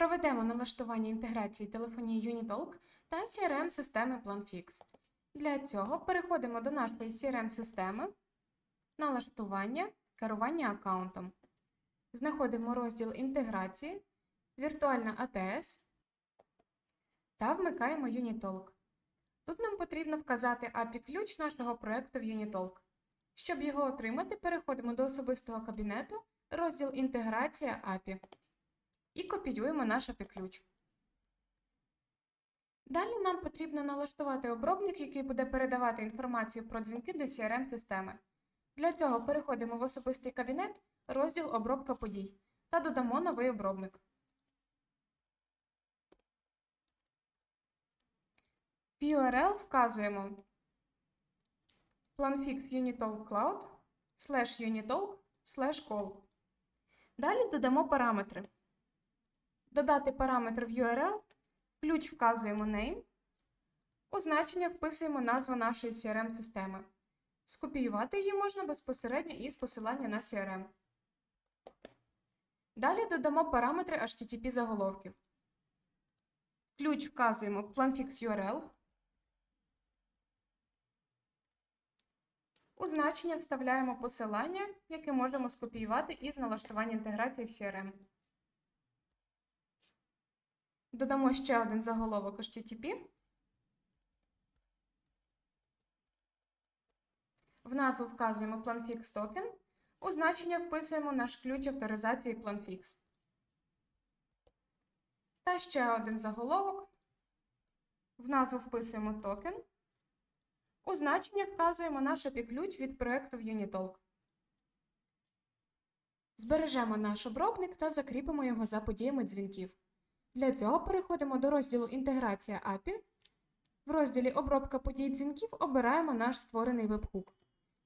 Проведемо налаштування інтеграції телефонії Unitalk та CRM-системи PlanFix. Для цього переходимо до нашої CRM-системи, налаштування, керування аккаунтом. Знаходимо розділ інтеграції, віртуальна АТС та вмикаємо Unitalk. Тут нам потрібно вказати API-ключ нашого проєкту в Unitalk. Щоб його отримати, переходимо до особистого кабінету, розділ Інтеграція API і копіюємо наш API-ключ. Далі нам потрібно налаштувати обробник, який буде передавати інформацію про дзвінки до CRM-системи. Для цього переходимо в особистий кабінет, розділ Обробка подій та додамо новий обробник. В URL вказуємо planfix. Далі додамо параметри. Додати параметр в URL, ключ вказуємо name, у значення вписуємо назву нашої CRM-системи. Скопіювати її можна безпосередньо із посилання на CRM. Далі додамо параметри HTTP заголовків. Ключ вказуємо planfix URL. У значення вставляємо посилання, яке можемо скопіювати із налаштування інтеграції в CRM. Додамо ще один заголовок HTTP. В назву вказуємо PlanFix токен. У значення вписуємо наш ключ авторизації PlanFix. Та ще один заголовок. В назву вписуємо токен. У значення вказуємо наш API-ключ від проєкту в Unitalk. Збережемо наш обробник та закріпимо його за подіями дзвінків. Для цього переходимо до розділу Інтеграція API. В розділі Обробка подій дзвінків обираємо наш створений вебхук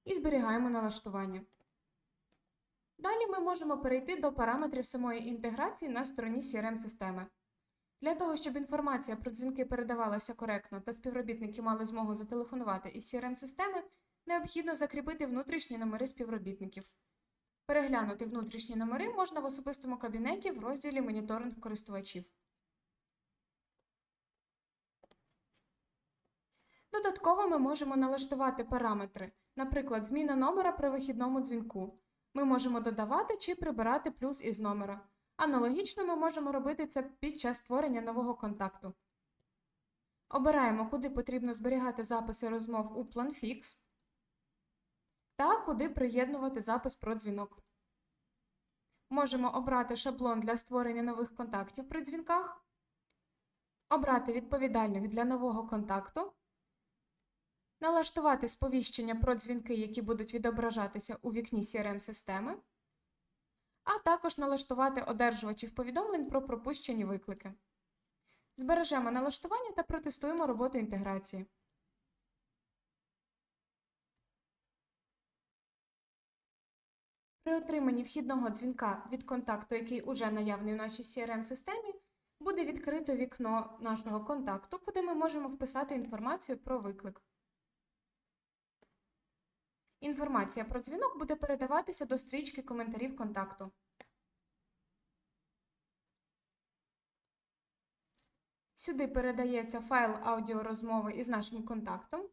і зберігаємо налаштування. Далі ми можемо перейти до параметрів самої інтеграції на стороні CRM-системи. Для того, щоб інформація про дзвінки передавалася коректно та співробітники мали змогу зателефонувати із CRM-системи, необхідно закріпити внутрішні номери співробітників. Переглянути внутрішні номери можна в особистому кабінеті в розділі Моніторинг користувачів. Додатково ми можемо налаштувати параметри, наприклад, зміна номера при вихідному дзвінку. Ми можемо додавати чи прибирати плюс із номера. Аналогічно ми можемо робити це під час створення нового контакту. Обираємо, куди потрібно зберігати записи розмов у PlanFix та куди приєднувати запис про дзвінок. Можемо обрати шаблон для створення нових контактів при дзвінках, обрати відповідальних для нового контакту, налаштувати сповіщення про дзвінки, які будуть відображатися у вікні CRM-системи, а також налаштувати одержувачів повідомлень про пропущені виклики. Збережемо налаштування та протестуємо роботу інтеграції. При отриманні вхідного дзвінка від контакту, який уже наявний в нашій CRM-системі, буде відкрито вікно нашого контакту, куди ми можемо вписати інформацію про виклик. Інформація про дзвінок буде передаватися до стрічки коментарів контакту. Сюди передається файл аудіорозмови із нашим контактом,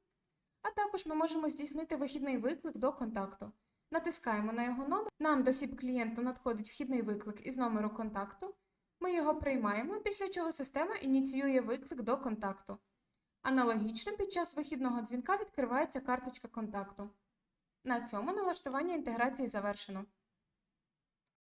а також ми можемо здійснити вихідний виклик до контакту. Натискаємо на його номер. Нам до СІП клієнту надходить вхідний виклик із номеру контакту. Ми його приймаємо, після чого система ініціює виклик до контакту. Аналогічно під час вихідного дзвінка відкривається карточка контакту. На цьому налаштування інтеграції завершено.